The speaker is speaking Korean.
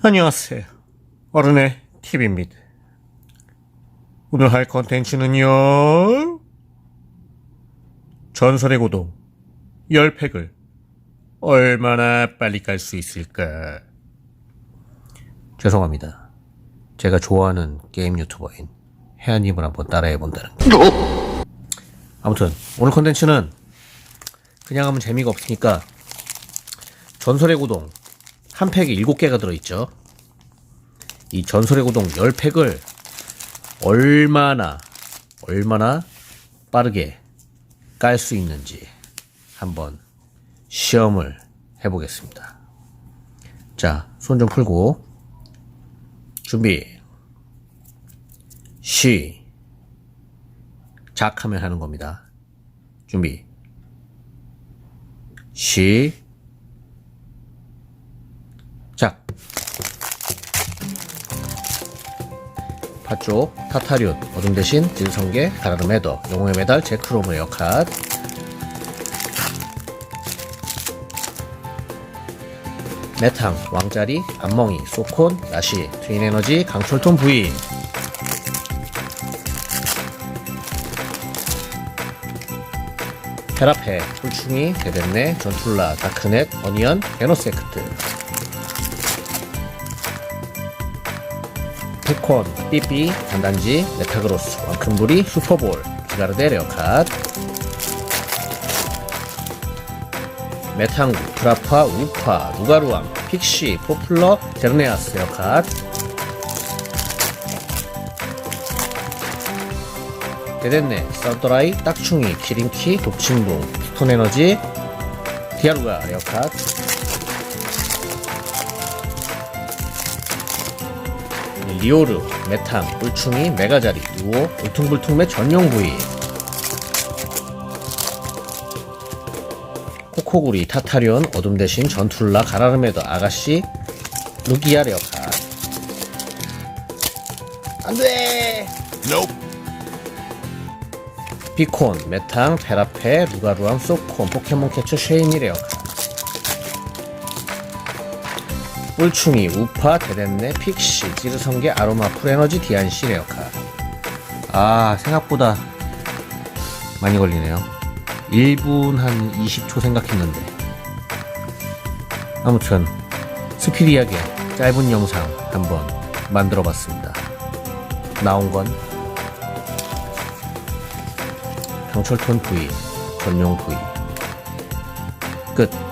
안녕하세요. 어른의 TV입니다. 오늘 할 컨텐츠는요. 전설의 고동 10팩을 얼마나 빨리 깔 수 있을까? 죄송합니다. 제가 좋아하는 게임 유튜버인 혜안님을 한번 따라해 본다는 거. 아무튼 오늘 컨텐츠는 그냥 하면 재미가 없으니까 전설의 고동 한 팩에 7개가 들어있죠. 이 전설의 고동 10팩을 얼마나, 얼마나 빠르게 깔 수 있는지 한번 시험을 해보겠습니다. 자, 손 좀 풀고, 준비, 시, 작 하면 하는 겁니다. 준비, 시, 작. 파쪽, 타타륜, 어둠 대신 질성계, 가라르 메더, 영웅의 메달, 제크로무 에어컷. 메탕, 왕자리, 안멍이, 소콘, 나시, 트윈 에너지, 강철톤 V. 테라페, 풀충이, 데덴네, 전툴라, 다크넷, 어니언, 베노세크트. 페콘, 삐삐, 단단지, 메타그로스, 왕큰부리, 슈퍼볼, 기가르데 레어캇 메탕구, 트라파, 우파, 누가루암, 픽시, 포플러, 제르네아스 레어캇 데덴네, 썬더라이, 딱충이, 키링키, 독침붕, 스톤에너지, 디아루가 레어캇 리오르, 메탄, 뿔충이, 메가자리, 누오, 울퉁불퉁매 전용 부위. 코코구리, 타타리온, 어둠 대신 전툴라, 가라르메더, 아가씨, 루기아 레어카. 안돼! 비콘, 메탕, 테라페, 루가루암, 소콘, 포켓몬 캐쳐, 쉐이니 레어카 뿔충이, 우파, 데덴네, 픽시, 찌르성게, 아로마, 풀에너지, 디안시, 레어카. 아, 생각보다 많이 걸리네요. 1분 한 20초 생각했는데. 아무튼, 스피디하게 짧은 영상 한번 만들어 봤습니다. 나온 건 강철톤 V, 전용 V. 끝.